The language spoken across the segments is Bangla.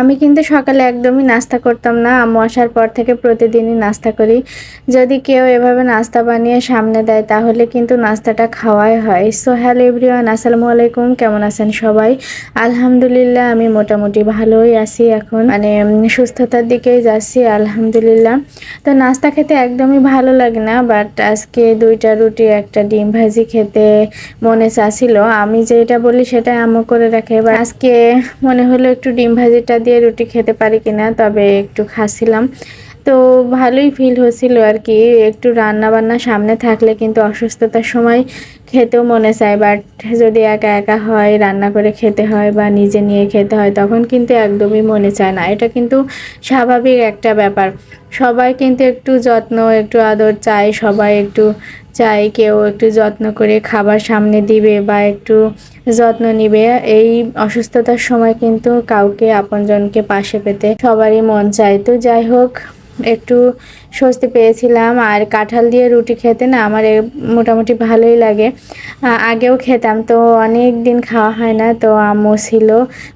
আমি কিন্তু সকালে একদমই নাস্তা করতাম না। আম্মু আসার পর থেকে প্রতিদিনই নাস্তা করি। যদি কেউ এভাবে নাস্তা বানিয়ে সামনে দেয়, তাহলে কিন্তু নাস্তাটা খাওয়াই হয়। সো হ্যালো এভরিওয়ান আসসালামু আলাইকুম। কেমন আছেন সবাই? আলহামদুলিল্লাহ, আমি মোটামুটি ভালোই আছি এখন। মানে সুস্থতার দিকেই যাচ্ছি, আলহামদুলিল্লাহ। তো নাস্তা খেতে একদমই ভালো লাগে না বাট আজকে দুইটা রুটি, একটা ডিম ভাজি খেতে মনে চাচ্ছিল। আমি যেটা বলি সেটা আম্মু করে রাখে এবার আজকে মনে হলো একটু ডিম ভাজিটা দিয়ে রুটি খেতে পারি কিনা, তবে একটু খাচ্ছিলাম। তো ভালোই ফিল হচ্ছিল আর কি, একটু রান্না বান্না সামনে থাকলে কিন্তু অসুস্থতার সময় খেতেও মনে চায় বাট যদি একা একা হয়, রান্না করে খেতে হয় বা নিজে নিয়ে খেতে হয়, তখন কিন্তু একদমই মনে চায় না। এটা কিন্তু স্বাভাবিক একটা ব্যাপার। সবাই কিন্তু একটু যত্ন, একটু আদর চায়, সবাই একটু চাই, কেউ একটু যত্ন করে খাবার সামনে দিবে বা একটু যত্ন নিবে। এই অসুস্থতার সময় কিন্তু কাউকে, আপনজনকে পাশে পেতে সবারই মন চায়। তো যাই হোক, একটু স্বস্তি পেয়েছিলাম। আর কাঁঠাল দিয়ে রুটি খেতে না আমার মোটামুটি ভালোই লাগে। আগেও খেতাম, তো অনেক দিন খাওয়া হয় না। তো আম্মু ছিল,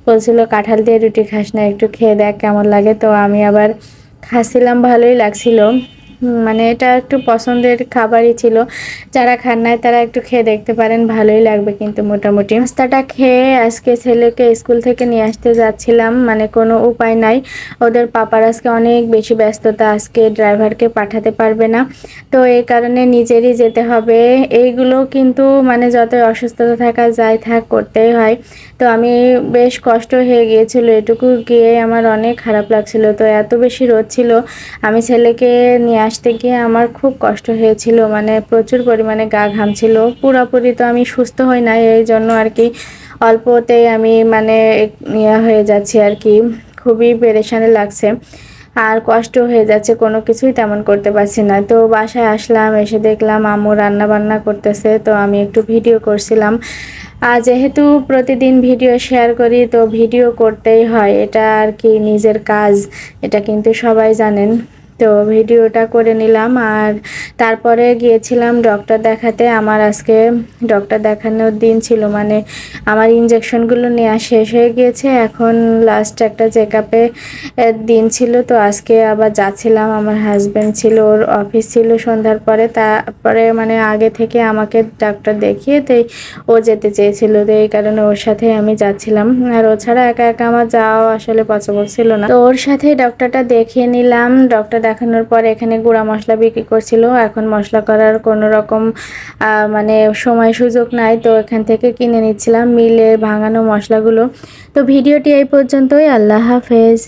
বলছিল, কাঁঠাল দিয়ে রুটি খাস না, একটু খেয়ে দেখ কেমন লাগে। তো আমি আবার খাচ্ছিলাম, ভালোই লাগছিল। মানে এটা একটু পছন্দের খাবারই ছিল। যারা খান নাই তারা একটু খেয়ে দেখতে পারেন, ভালোই লাগবে কিন্তু মোটামুটি। নাস্তাটা খেয়ে আজকে ছেলেকে স্কুল থেকে নিয়ে আসতে যাচ্ছিলাম মানে কোনো উপায় নাই। ওদের পাপার আজকে অনেক বেশি ব্যস্ততা, আজকে ড্রাইভারকে পাঠাতে পারবে না। তো এই কারণে নিজেরই যেতে হবে। এইগুলো কিন্তু মানে যতই অসুস্থতা থাকা যায় থাক, করতেই হয়। তো আমি বেশ কষ্ট হয়ে গিয়েছিল এটুকু গিয়ে, আমার অনেক খারাপ লাগছিল। তো এত বেশি রোদ ছিল, আমি ছেলেকে নিয়ে আসতে গিয়ে আমার খুব কষ্ট হয়েছিল মানে প্রচুর পরিমাণে গা ঘামছিল। পুরোপুরি তো আমি সুস্থ হই না এই জন্য আর কি অল্পতেই আমি মানে ইয়ে হয়ে যাচ্ছি আর কি, খুবই পেরেশানি লাগছে। আর কষ্ট হয়ে যাচ্ছে, কোনো কিছুই তেমন করতে পারছি না। তো বাসায় আসলাম, এসে দেখলাম আম্মু রান্না বান্না করতেছে, তো আমি একটু ভিডিও করছিলাম। আর যেহেতু প্রতিদিন ভিডিও শেয়ার করি, তো ভিডিও করতেই হয়, এটা আর কি নিজের কাজ, এটা কিন্তু সবাই জানেন। তো ভিডিওটা করে নিলাম। আর তারপরে গিয়েছিলাম ডক্টর দেখাতে। আমার আজকে ডক্টর দেখানোর দিন ছিল মানে আমার ইঞ্জেকশনগুলো নেওয়া শেষ হয়ে গিয়েছে। এখন লাস্ট একটা চেক আপে দিন ছিল, তো আজকে আবার যাচ্ছিলাম। আমার হাজব্যান্ড ছিল, ওর অফিস ছিল সন্ধ্যার পরে। তারপরে মানে আগে থেকে আমাকে ডাক্তার দেখিয়ে তাই ও যেতে চেয়েছিল। তো এই কারণে ওর সাথে আমি যাচ্ছিলাম। আর ও ছাড়া একা একা আমার যাওয়া আসলে পসিবল ছিল না। তো ওর সাথে ডক্টরটা দেখিয়ে নিলাম। ডক্টর দেখানোর পর এখানে গুঁড়া মশলা বিক্রি করছিল। এখন মশলা করার কোনো রকম মানে সময় সুযোগ নাই, তো এখান থেকে কিনে নিচ্ছিলাম, মিলে ভাঙানো মশলাগুলো। তো ভিডিওটি এই পর্যন্তই। আল্লাহ হাফেজ।